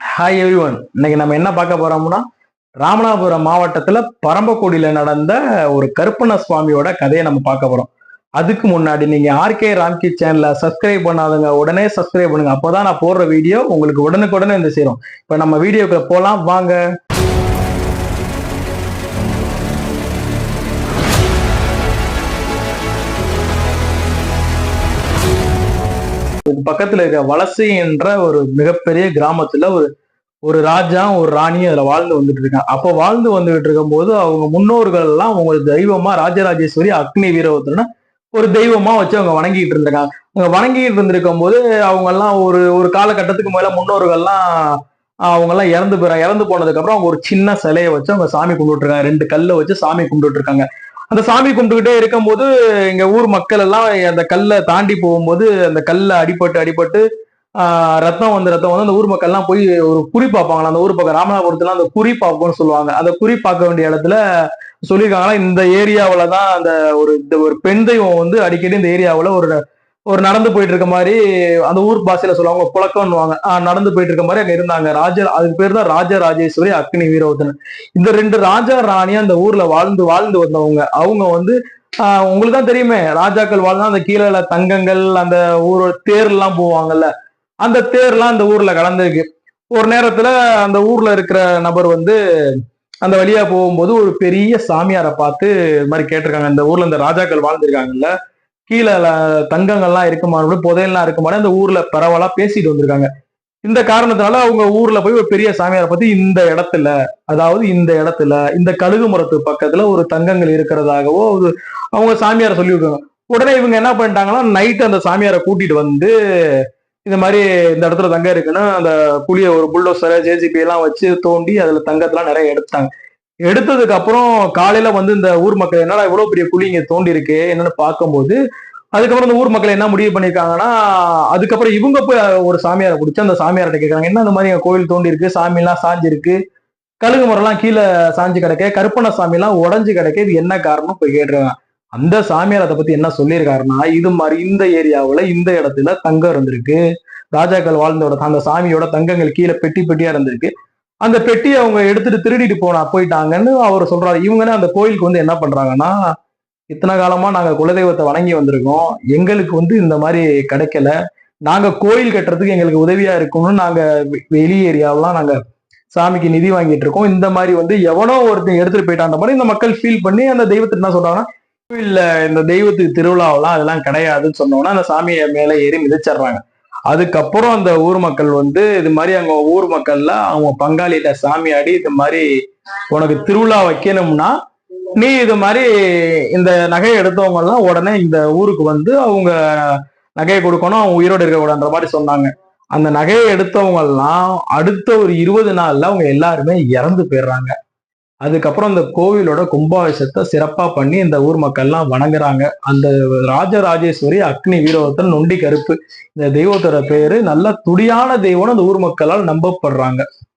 Hi every one இன்னைக்கு நம்ம என்ன பார்க்க போறோம்னா ராமநாதபுரம் மாவட்டத்துல பரம்பக்குடியில நடந்த ஒரு கருப்பண்ண சுவாமியோட கதையை நம்ம பார்க்க போறோம். அதுக்கு முன்னாடி நீங்க ஆர்கே ராம்கி சேனலை சப்ஸ்கிரைப் பண்ணாதவங்க உடனே சப்ஸ்கிரைப் பண்ணுங்க. அப்போதான் நான் போடுற வீடியோ உங்களுக்கு உடனுக்குடனே வந்து சேரும். இப்ப நம்ம வீடியோக்கு போலாம். வாங்க. இதுக்கு பக்கத்துல இருக்க வலசை என்ற ஒரு மிகப்பெரிய கிராமத்துல ஒரு ஒரு ராஜா ஒரு ராணியும் அதுல வாழ்ந்து வந்துட்டு இருக்காங்க. அப்போ வாழ்ந்து வந்துகிட்டு இருக்கும்போது அவங்க முன்னோர்கள் எல்லாம் அவங்க தெய்வமா ராஜராஜேஸ்வரி அக்னி வீரவத்தன ஒரு தெய்வமா வச்சு அவங்க வணங்கிட்டு இருந்திருக்காங்க. அவங்க வணங்கிட்டு இருந்திருக்கும் போது அவங்க எல்லாம் ஒரு ஒரு காலகட்டத்துக்கு மேல முன்னோர்கள்லாம் அவங்க எல்லாம் இறந்து போயிறாங்க இறந்து போனதுக்கு அப்புறம் அவங்க ஒரு சின்ன சிலையை வச்சு அவங்க சாமி கும்பிட்டு இருக்காங்க. ரெண்டு கல்லை வச்சு சாமி கும்பிட்டு இருக்காங்க. அந்த சாமி கும்பிட்டுக்கிட்டே இருக்கும்போது எங்க ஊர் மக்கள் எல்லாம் அந்த கல்லை தாண்டி போகும்போது அந்த கல்ல அடிபட்டு அடிபட்டு ரத்தம் வந்து ரத்தம் வந்து அந்த ஊர் மக்கள்லாம் போய் ஒரு குறி பார்ப்பாங்களா அந்த ஊர் பக்கம் ராமநாதபுரத்துல அந்த குறி பார்ப்போம்னு சொல்லுவாங்க. அந்த குறி பார்க்க வேண்டிய இடத்துல சொல்லியிருக்காங்கன்னா இந்த ஏரியாவில தான் அந்த ஒரு இந்த ஒரு பெண் தெய்வம் வந்து அடிக்கடி இந்த ஏரியாவில் ஒரு ஒரு நடந்து போயிட்டு இருக்க மாதிரி அந்த ஊர் பாஷையில சொல்லுவாங்க புழக்கம்னுவாங்க நடந்து போயிட்டு இருக்க மாதிரி அங்க இருந்தாங்க. ராஜ அதுக்கு பேர் தான் ராஜராஜேஸ்வரி அக்னி வீரவதன் இந்த ரெண்டு ராஜா ராணியா அந்த ஊர்ல வாழ்ந்து வாழ்ந்து வந்தவங்க. அவங்க வந்து ஆஹ் உங்களுக்கு தான் தெரியுமே ராஜாக்கள் வாழ்ந்தா அந்த கீழே தங்கங்கள் அந்த ஊரோட தேர் எல்லாம் போவாங்கல்ல. அந்த தேர்லாம் அந்த ஊர்ல கலந்துருக்கு. ஒரு நேரத்துல அந்த ஊர்ல இருக்கிற நபர் வந்து அந்த வழியா போகும்போது ஒரு பெரிய சாமியாரை பார்த்து இது மாதிரி கேட்டிருக்காங்க. அந்த ஊர்ல இந்த ராஜாக்கள் வாழ்ந்திருக்காங்கல்ல. கீழே தங்கங்கள்லாம் இருக்குமானு புதையெல்லாம் இருக்குமானு அந்த ஊர்ல பரவலா பேசிட்டு வந்திருக்காங்க. இந்த காரணத்தினால அவங்க ஊர்ல போய் ஒரு பெரிய சாமியாரை பத்தி இந்த இடத்துல அதாவது இந்த இடத்துல இந்த கழுகு மரத்து பக்கத்துல ஒரு தங்கங்கள் இருக்கிறதாகவோ ஒரு அவங்க சாமியாரை சொல்லி உடனே இவங்க என்ன பண்ணிட்டாங்கன்னா நைட்டு அந்த சாமியாரை கூட்டிட்டு வந்து இந்த மாதிரி இந்த இடத்துல தங்கம் இருக்குன்னா அந்த புளிய ஒரு புல்டோசரை ஜேசிபி எல்லாம் வச்சு தோண்டி அதுல தங்கத்தெல்லாம் நிறைய எடுத்தாங்க எடுத்ததுக்கு அப்புறம் காலையில வந்து இந்த ஊர் மக்கள் என்னடா இவ்வளவு பெரிய குழி இங்க தோண்டி இருக்கு என்னன்னு பார்க்கும்போது அதுக்கப்புறம் இந்த ஊர் மக்கள் என்ன முடிவு பண்ணிருக்காங்கன்னா அதுக்கப்புறம் இவங்க போய் ஒரு சாமியாரை பிடிச்சி அந்த சாமியார்கிட்ட கேட்கறாங்க என்ன அந்த மாதிரி எங்க கோயில் தோண்டி இருக்கு சாமி எல்லாம் சாஞ்சி இருக்கு கழுகு மரம்லாம் கீழே சாஞ்சு கிடக்க. கருப்பண்ண சாமி எல்லாம் உடஞ்சு கிடக்க. இது என்ன காரணம் போய் கேட்டுருக்காங்க. அந்த சாமியார் அதை பத்தி என்ன சொல்லியிருக்காருன்னா இது மாதிரி இந்த ஏரியாவுல இந்த இடத்துல தங்கம் இருந்திருக்கு. ராஜாக்கள் வாழ்ந்தோட அந்த சாமியோட தங்கங்கள் கீழே பெட்டி பெட்டியா இருந்திருக்கு. அந்த பெட்டியை அவங்க எடுத்துட்டு திருடிட்டு போனா போயிட்டாங்கன்னு அவர் சொல்றாரு. இவங்கன்னு அந்த கோயிலுக்கு வந்து என்ன பண்றாங்கன்னா இத்தனை காலமா நாங்க குலதெய்வத்தை வணங்கி வந்திருக்கோம். எங்களுக்கு வந்து இந்த மாதிரி கிடைக்கல. நாங்க கோயில் கட்டுறதுக்கு எங்களுக்கு உதவியா இருக்கும்னு நாங்க வெ- வெளி ஏரியாவெல்லாம் நாங்க சாமிக்கு நிதி வாங்கிட்டு இருக்கோம். இந்த மாதிரி வந்து எவனோ ஒருத்தன் எடுத்துட்டு போயிட்டான்ற மாதிரி இந்த மக்கள் ஃபீல் பண்ணி அந்த தெய்வத்தை என்ன சொல்றாங்கன்னா கோயில்ல இந்த தெய்வத்துக்கு திருவிழாவெல்லாம் அதெல்லாம் கிடையாதுன்னு சொன்னோம்னா அந்த சாமியை மேல ஏறி மிதிச்சிடுறாங்க. அதுக்கப்புறம் அந்த ஊர் மக்கள் வந்து இது மாதிரி அங்க ஊர் மக்கள்ல அவங்க பங்காளிகிட்ட சாமியாடி இது மாதிரி உனக்கு திருவிழா வைக்கணும்னா நீ இது மாதிரி இந்த நகையை எடுத்தவங்க எல்லாம் உடனே இந்த ஊருக்கு வந்து அவங்க நகையை கொடுக்கணும் அவங்க உயிரோடு இருக்கக்கூடாதுன்ற மாதிரி சொன்னாங்க. அந்த நகையை எடுத்தவங்க எல்லாம் அடுத்த ஒரு இருபது நாள்ல அவங்க எல்லாருமே இறந்து போயிடுறாங்க. அதுக்கப்புறம் இந்த கோவிலோட கும்பாபிஷத்தை சிறப்பா பண்ணி இந்த ஊர் மக்கள்லாம் வணங்குறாங்க. அந்த ராஜராஜேஸ்வரி அக்னி வீரவத்தன் நொண்டி கருப்பு இந்த தெய்வத்தோட பேரு நல்ல துடியான தெய்வம்னு அந்த ஊர் மக்களால் நம்பப்படுறாங்க.